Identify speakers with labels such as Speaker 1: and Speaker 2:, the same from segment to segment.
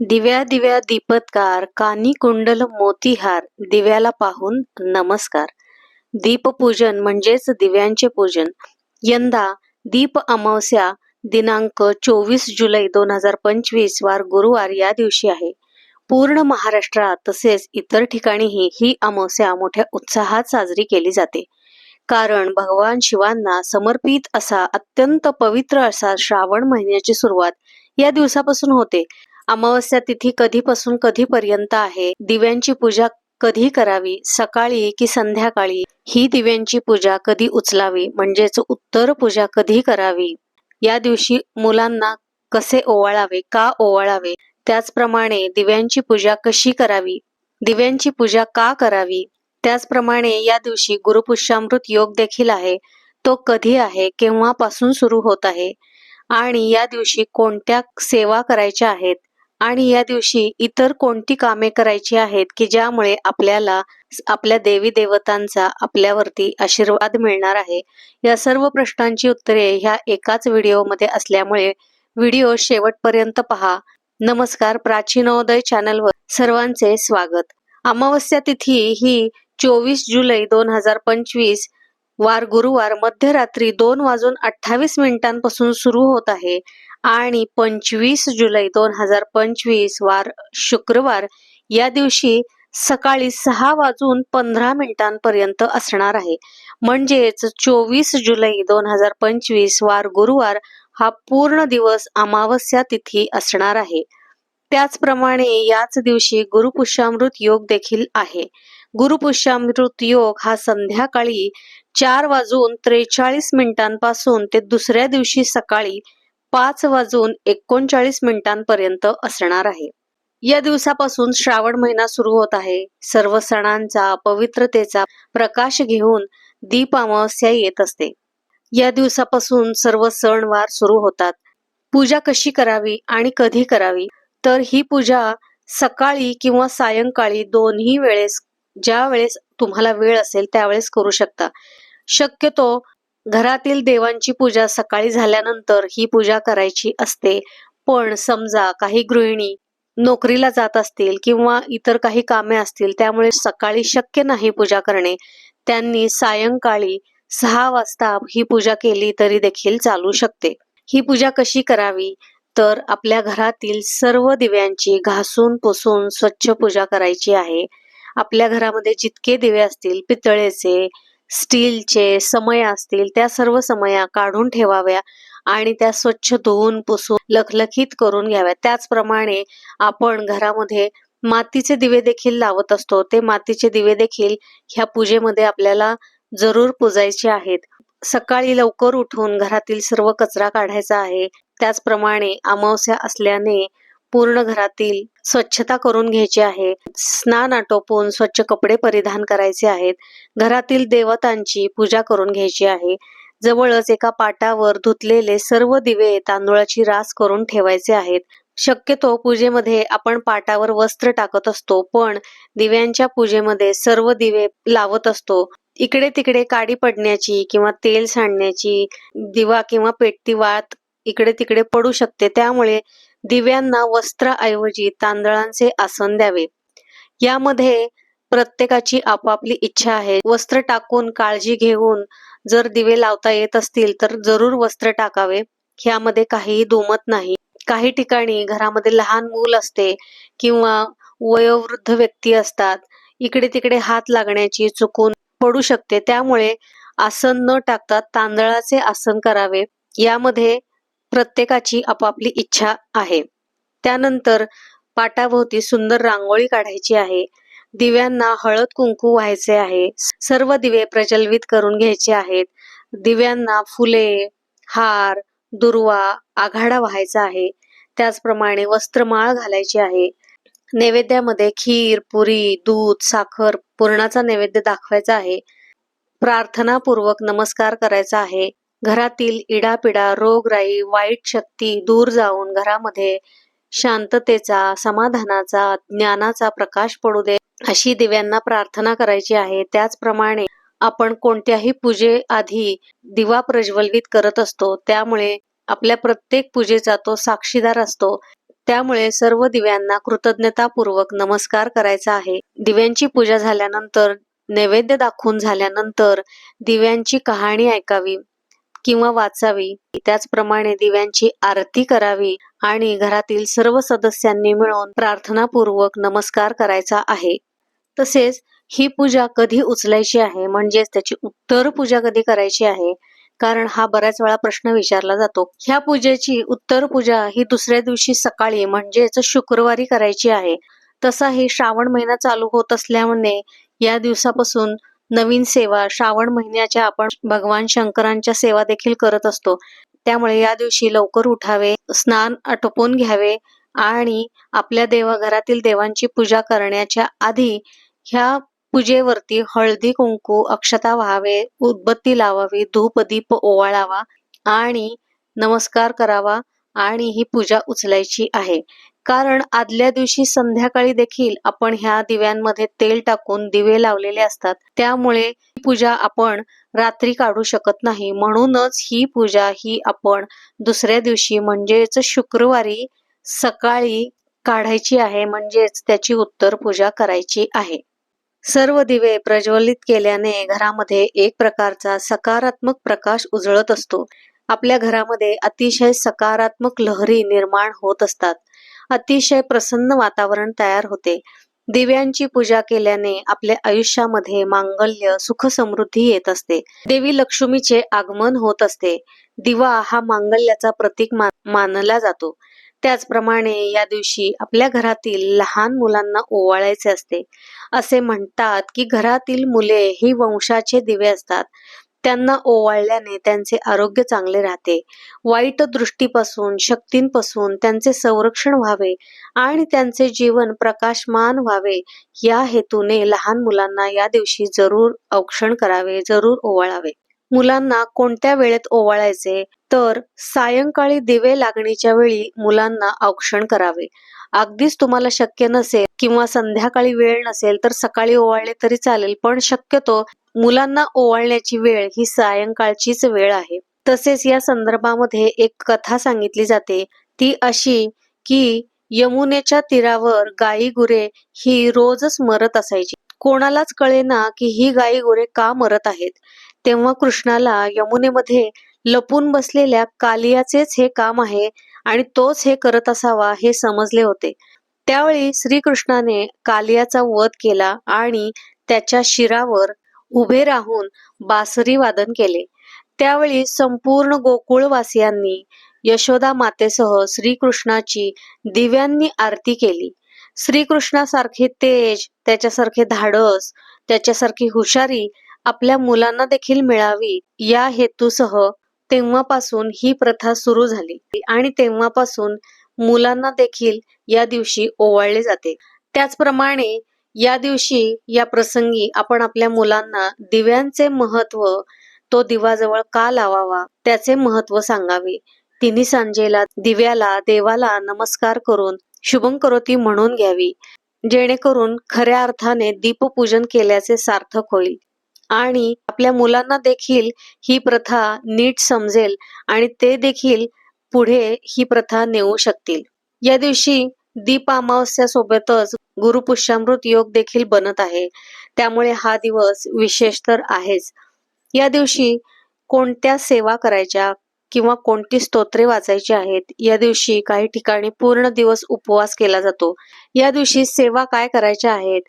Speaker 1: दिव्या दिव्या दीपत्कार कानी कुंडल मोतीहार दिव्याला पाहून नमस्कार. दीपपूजन म्हणजेच दिव्यांचे पूजन. यंदा दीप अमावस्या दिनांक चोवीस जुलै दोन हजार पंचवीस वार गुरुवार या दिवशी आहे. पूर्ण महाराष्ट्रात तसेच इतर ठिकाणीही ही अमावस्या मोठ्या उत्साहात साजरी केली जाते. कारण भगवान शिवांना समर्पित असा अत्यंत पवित्र असा श्रावण महिन्याची सुरुवात या दिवसापासून होते. अमावस्या तिथी कधीपासून कधीपर्यंत आहे? दिव्यांची पूजा कधी करावी? सकाळी की संध्याकाळी? ही दिव्यांची पूजा कधी उचलावी? म्हणजेच उत्तर पूजा कधी करावी? या दिवशी मुलांना कसे ओवाळावे? का ओवाळावे? त्याचप्रमाणे दिव्यांची पूजा कशी करावी? दिव्यांची पूजा का करावी? त्याचप्रमाणे या दिवशी गुरुपुष्यामृत योग देखील आहे. तो कधी आहे? केव्हापासून सुरू होत आहे? आणि या दिवशी कोणत्या सेवा करायच्या आहेत? आणि या दिवशी इतर कोणती कामे करायची आहेत की ज्यामुळे आपल्याला आपल्या देवी देवतांचा आपल्यावरती आशीर्वाद मिळणार आहे? या सर्व प्रश्नांची उत्तरे ह्या एकाच व्हिडिओमध्ये असल्यामुळे व्हिडिओ शेवटपर्यंत पहा. नमस्कार प्राचीनोदय चॅनलवर सर्वांचे स्वागत. अमावस्या तिथी ही चोवीस जुलै दोन हजार पंचवीस वार गुरुवार मध्यरात्री दोन वाजून अठ्ठावीस मिनिटांपासून सुरू होत आहे. आणि पंचवीस जुलै दोन हजार पंचवीस वार शुक्रवार या दिवशी सकाळी सहा वाजून पंधरा मिनिटांपर्यंत असणार आहे. म्हणजेच चोवीस जुलै दोन हजार पंचवीस वार गुरुवार हा पूर्ण दिवस अमावस्या तिथी असणार आहे. त्याचप्रमाणे याच दिवशी गुरुपुष्यामृत योग देखील आहे. गुरुपुष्यामृत योग हा संध्याकाळी चार वाजून त्रेचाळीस मिनिटांपासून ते दुसऱ्या दिवशी सकाळी पाच वाजून एकोणचाळीस मिनिटांपर्यंत असणार आहे. या दिवसापासून श्रावण महिना सुरू होत आहे. सर्व सणांचा पवित्रतेचा प्रकाश घेऊन दीप अमावस्या येत असते. या दिवसापासून सर्व सणवार सुरू होतात. पूजा कशी करावी आणि कधी करावी? तर ही पूजा सकाळी किंवा सायंकाळी दोन्ही वेळेस ज्या वेळेस तुम्हाला वेळ असेल त्यावेळेस करू शकता. शक्यतो घरातील देवांची पूजा सकाळी झाल्यानंतर ही पूजा करायची असते. पण समजा काही गृहिणी नोकरीला जात असतील किंवा इतर काही कामे असतील त्यामुळे सकाळी शक्य नाही पूजा करणे. त्यांनी सायंकाळी सहा वाजता ही पूजा केली तरी देखील चालू शकते. ही पूजा कशी करावी? तर आपल्या घरातील सर्व दिव्यांची घासून पुसून स्वच्छ पूजा करायची आहे. आपल्या घरामध्ये जितके दिवे असतील पितळेचे स्टीलचे समय असतील त्या सर्व समया काढून ठेवाव्या आणि त्या स्वच्छ धुवून पुसून लखलखीत करून घ्याव्या. त्याचप्रमाणे आपण घरामध्ये मातीचे दिवे देखील लावत असतो. ते मातीचे दिवे देखील ह्या पूजेमध्ये आपल्याला जरूर पुजायचे आहेत. सकाळी लवकर उठून घरातील सर्व कचरा काढायचा आहे. त्याचप्रमाणे अमावस्या असल्याने पूर्ण घरातील स्वच्छता करून घ्यायची आहे. स्नान आटोपून स्वच्छ कपडे परिधान करायचे आहेत. घरातील देवतांची पूजा करून घ्यायची आहे. जवळच एका पाटावर धुतलेले सर्व दिवे तांदुळाची रास करून ठेवायचे आहेत. शक्यतो पूजेमध्ये आपण पाटावर वस्त्र टाकत असतो पण दिव्यांच्या पूजेमध्ये सर्व दिवे लावत असतो. इकडे तिकडे काडी पडण्याची किंवा तेल सांडण्याची दिवा किंवा पेटती वात इकडे तिकडे पडू शकते. त्यामुळे दिव्यांना वस्त्राऐवजी तांदळांचे आसन द्यावे. यामध्ये प्रत्येकाची आपापली इच्छा आहे. वस्त्र टाकून काळजी घेऊन जर दिवे लावता येत असतील तर जरूर वस्त्र टाकावे. ह्यामध्ये काहीही दुमत नाही. काही ठिकाणी घरामध्ये लहान मूल असते किंवा वयोवृद्ध व्यक्ती असतात. इकडे तिकडे हात लागण्याची चुकून पडू शकते. त्यामुळे आसन न टाकता तांदळाचे आसन करावे. यामध्ये प्रत्येकाची आपापली इच्छा आहे. त्यानंतर पाटाभोवती सुंदर रांगोळी काढायची आहे. दिव्यांना हळद कुंकू व्हायचे आहे. सर्व दिवे प्रज्वलित करून घ्यायचे आहेत. दिव्यांना फुले हार दुर्वा आघाडा व्हायचा आहे. त्याचप्रमाणे वस्त्रमाळ घालायची आहे. नैवेद्यामध्ये खीर पुरी दूध साखर पूर्णाचा नैवेद्य दाखवायचा आहे. प्रार्थनापूर्वक नमस्कार करायचा आहे. घरातील इडापिडा रोगराई वाईट शक्ती दूर जाऊन घरामध्ये शांततेचा समाधानाचा ज्ञानाचा प्रकाश पडू दे अशी दिव्यांना प्रार्थना करायची आहे. त्याचप्रमाणे आपण कोणत्याही पूजे आधी दिवा प्रज्वलित करत असतो. त्यामुळे आपल्या प्रत्येक पूजेचा तो साक्षीदार असतो. त्यामुळे सर्व दिव्यांना कृतज्ञतापूर्वक नमस्कार करायचा आहे. दिव्यांची पूजा झाल्यानंतर नैवेद्य दाखवून झाल्यानंतर दिव्यांची कहाणी ऐकावी. किंवा वाचावी. त्याचप्रमाणे दिव्यांची आरती करावी आणि घरातील सर्व सदस्यांनी मिळून प्रार्थनापूर्वक नमस्कार करायचा आहे. तसेच ही पूजा कधी उचलायची आहे म्हणजेच त्याची उत्तर पूजा कधी करायची आहे कारण हा बऱ्याच वेळा प्रश्न विचारला जातो. ह्या पूजेची उत्तर पूजा ही दुसऱ्या दिवशी सकाळी म्हणजेच शुक्रवारी करायची आहे. तसा ही श्रावण महिना चालू होत असल्यामुळे या दिवसापासून नवीन सेवा श्रावण महिन्याच्या आपण भगवान शंकरांच्या सेवा देखील करत असतो. त्यामुळे या दिवशी लवकर उठावे स्नान आटोपून घ्यावे आणि आपल्या देवघरातील देवांची पूजा करण्याच्या आधी ह्या पूजेवरती हळदी कुंकू अक्षता व्हावे उदबत्ती लावावी धूप दीप ओवाळावा आणि नमस्कार करावा आणि ही पूजा उचलायची आहे. कारण आदल्या दिवशी संध्याकाळी देखील आपण ह्या दिव्यांमध्ये तेल टाकून दिवे लावलेले असतात. त्यामुळे ही पूजा आपण रात्री काढू शकत नाही. म्हणूनच ही पूजा ही आपण दुसऱ्या दिवशी म्हणजेच शुक्रवारी सकाळी काढायची आहे. म्हणजेच त्याची उत्तर पूजा करायची आहे. सर्व दिवे प्रज्वलित केल्याने घरामध्ये एक प्रकारचा सकारात्मक प्रकाश उजळत असतो. आपल्या घरामध्ये अतिशय सकारात्मक लहरी निर्माण होत असतात. अतिशय प्रसन्न वातावरण तयार होते. दिव्यांची पूजा केल्याने आपल्या आयुष्यामध्ये मांगल्य सुख समृद्धी येत असते. देवी लक्ष्मीचे आगमन होत असते. दिवा हा मांगल्याचा प्रतीक मानला जातो. त्याचप्रमाणे या दिवशी आपल्या घरातील लहान मुलांना ओवाळायचे असते. असे म्हणतात की घरातील मुले ही वंशाचे दिवे असतात. त्यांना ओवाळल्याने त्यांचे आरोग्य चांगले राहते. वाईट दृष्टीपासून शक्तींपासून त्यांचे संरक्षण व्हावे आणि त्यांचे जीवन प्रकाशमान व्हावे. या हेतूने लहान मुलांना या दिवशी जरूर औक्षण करावे जरूर ओवाळावे. मुलांना कोणत्या वेळेत ओवाळायचे? तर सायंकाळी दिवे लागणीच्या वेळी मुलांना औक्षण करावे. अगदीच तुम्हाला शक्य नसेल किंवा संध्याकाळी वेळ नसेल तर सकाळी ओवाळले तरी चालेल पण शक्यतो मुलांना ओवाळण्याची वेळ ही सायंकाळचीच वेळ आहे. तसेच या संदर्भामध्ये एक कथा सांगितली जाते. ती अशी की यमुनेच्या तीरावर गाई गुरे ही रोजच मरत असायची. कोणालाच कळेना की ही गाई गुरे का मरत आहेत. तेव्हा कृष्णाला यमुनेमध्ये लपून बसलेल्या कालियाचेच हे काम आहे आणि तोच हे करत असावा हे समजले होते. त्यावेळी श्रीकृष्णाने कालियाचा वध केला आणि त्याच्या शिरावर उभे राहून बासरी वादन केले. त्यावेळी संपूर्ण गोकुळवासियांनी यशोदा मातेसह श्रीकृष्णाची दिव्यांनी आरती केली. श्रीकृष्णासारखे तेज त्याच्यासारखे धाडस त्याच्यासारखी हुशारी आपल्या मुलांना देखील मिळावी या हेतूसह तेव्हापासून ही प्रथा सुरू झाली. आणि तेव्हापासून मुलांना देखील या दिवशी ओवाळले जाते. त्याचप्रमाणे या दिवशी या प्रसंगी आपण आपल्या मुलांना दिव्यांचे महत्त्व तो दिवाजवळ का लावावा त्याचे महत्त्व सांगावे. तिन्ही सांजेला दिव्याला देवाला नमस्कार करून शुभंकरोती म्हणून घ्यावी. जेणेकरून खऱ्या अर्थाने दीपपूजन केल्याचे सार्थक होईल. आणि आपल्या मुलांना देखील ही प्रथा नीट समजेल आणि ते देखील पुढे ही प्रथा नेऊ शकतील. या दिवशी दीप अमावस्या सोबतच गुरुपुष्यामृत योग देखील बनत आहे. त्यामुळे हा दिवस विशेष तर आहेच. या दिवशी कोणत्या सेवा करायच्या किंवा कोणती स्तोत्रे वाचायची आहेत या दिवशी काही ठिकाणी पूर्ण दिवस उपवास केला जातो. या दिवशी सेवा काय करायच्या आहेत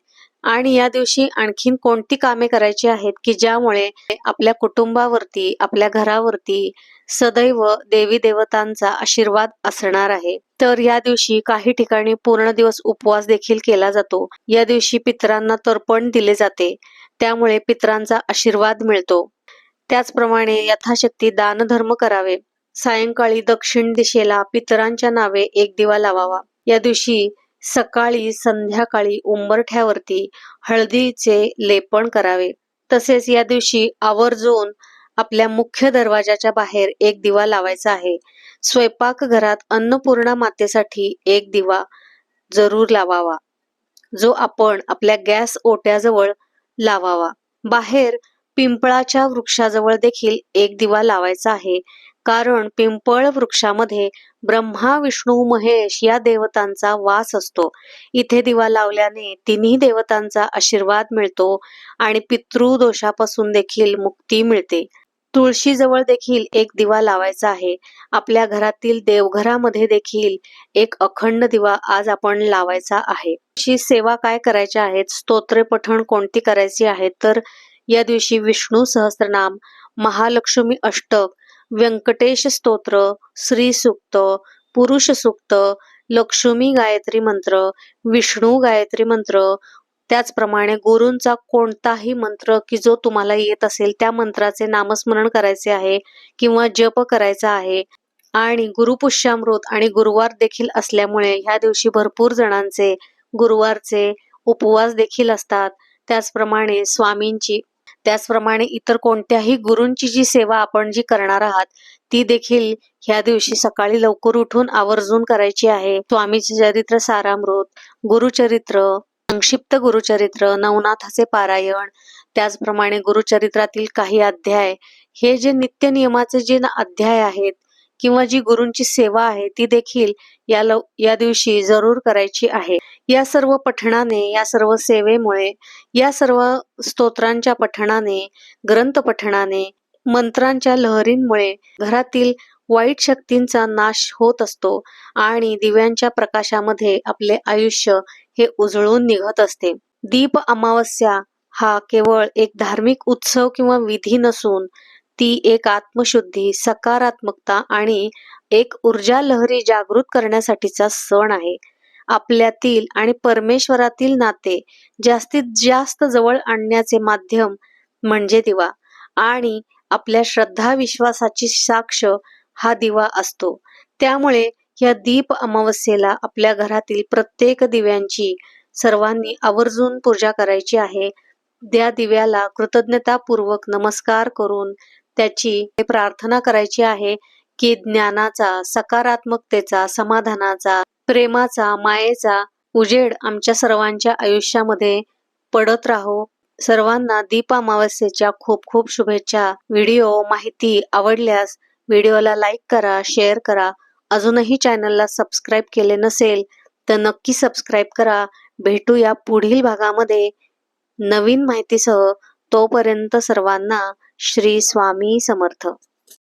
Speaker 1: आणि या दिवशी आणखीन कोणती कामे करायची आहेत की ज्यामुळे आपल्या कुटुंबावरती आपल्या घरावरती सदैव देवी देवतांचा आशीर्वाद असणार आहे? तर या दिवशी काही ठिकाणी पूर्ण दिवस उपवास देखील केला जातो. या दिवशी पितरांना तर्पण दिले जाते. त्यामुळे पितरांचा आशीर्वाद मिळतो. त्याचप्रमाणे यथाशक्ती दानधर्म करावे. सायंकाळी दक्षिण दिशेला पितरांच्या नावे एक दिवा लावावा. या दिवशी सकाळी संध्याकाळी उंबरठ्यावरती हळदीचे लेपन करावे. तसेच या दिवशी आवर्जून आपल्या मुख्य दरवाजाच्या बाहेर एक दिवा लावायचा आहे. स्वयंपाक घरात अन्नपूर्णा मातेसाठी एक दिवा जरूर लावावा जो आपण आपल्या गॅस ओट्याजवळ लावावा. बाहेर पिंपळाच्या वृक्षाजवळ देखील एक दिवा लावायचा आहे कारण पिंपळ वृक्षामध्ये ब्रह्मा विष्णू महेश या देवतांचा वास असतो. इथे दिवा लावल्याने तिन्ही देवतांचा आशीर्वाद मिळतो आणि पितृदोषापासून देखील मुक्ती मिळते. तुळशीजवळ देखील एक दिवा लावायचा आहे. आपल्या घरातील देवघरामध्ये देखील एक अखंड दिवा आज आपण लावायचा आहे. शी सेवा काय करायच्या आहेत? स्तोत्रे पठण कोणती करायची आहे तर या दिवशी विष्णू सहस्रनाम महालक्ष्मी अष्टक व्यंकटेश स्तोत्र श्री सुक्त पुरुष सूक्त लक्ष्मी गायत्री मंत्र विष्णू गायत्री मंत्र. त्याचप्रमाणे गुरूंचा कोणताही मंत्र की जो तुम्हाला येत असेल त्या मंत्राचे नामस्मरण करायचे आहे किंवा जप करायचा आहे. आणि गुरुपुष्यामृत आणि गुरुवार देखील असल्यामुळे ह्या दिवशी भरपूर जणांचे गुरुवारचे उपवास देखील असतात. त्याचप्रमाणे स्वामींची त्याचप्रमाणे इतर कोणत्याही गुरूंची जी सेवा आपण जी करणार आहात ती देखील ह्या दिवशी सकाळी लवकर उठून आवर्जून करायची आहे. स्वामीचे चरित्र सारामृत गुरुचरित्र संक्षिप्त गुरुचरित्र नवनाथाचे पारायण त्याचप्रमाणे गुरुचरित्रातील काही अध्याय हे जे नित्य नियमाचे जे अध्याय आहेत किंवा जी गुरूंची सेवा आहे ती देखील या लव या दिवशी जरूर करायची आहे. या सर्व पठणाने या सर्व सेवेमुळे या सर्व स्तोत्रांच्या पठणाने ग्रंथ पठणाने मंत्रांच्या लहरींमुळे घरातील वाईट शक्तींचा नाश होत असतो आणि दिव्यांच्या प्रकाशामध्ये आपले आयुष्य हे उजळून निघत असते. दीप अमावस्या हा केवळ एक धार्मिक उत्सव किंवा विधी नसून ती एक आत्मशुद्धी सकारात्मकता आणि एक ऊर्जा लहरी जागृत करण्यासाठीचा सण आहे. आपल्यातील आणि परमेश्वरातील नाते जास्तीत जास्त जवळ आणण्याचे माध्यम म्हणजे दिवा. आणि आपल्या श्रद्धा विश्वासाची साक्ष हा दिवा असतो. त्यामुळे या दीप अमावस्येला आपल्या घरातील प्रत्येक दिव्यांची सर्वांनी आवर्जून पूजा करायची आहे. त्या दिव्याला कृतज्ञतापूर्वक नमस्कार करून त्याची प्रार्थना करायची आहे. की ज्ञानाचा सकारात्मकतेचा समाधानाचा प्रेमाचा मायेचा उजेड आमच्या सर्वांच्या आयुष्यामध्ये पडत राहो. सर्वांना दीप अमावस्येच्या खूप खूप शुभेच्छा. व्हिडिओ माहिती आवडल्यास व्हिडिओला लाईक करा शेअर करा. अजूनही चॅनलला सबस्क्राईब केले नसेल तर नक्की सबस्क्राईब करा. भेटूया पुढील भागामध्ये नवीन माहितीसह. तोपर्यंत सर्वांना श्री स्वामी समर्थ.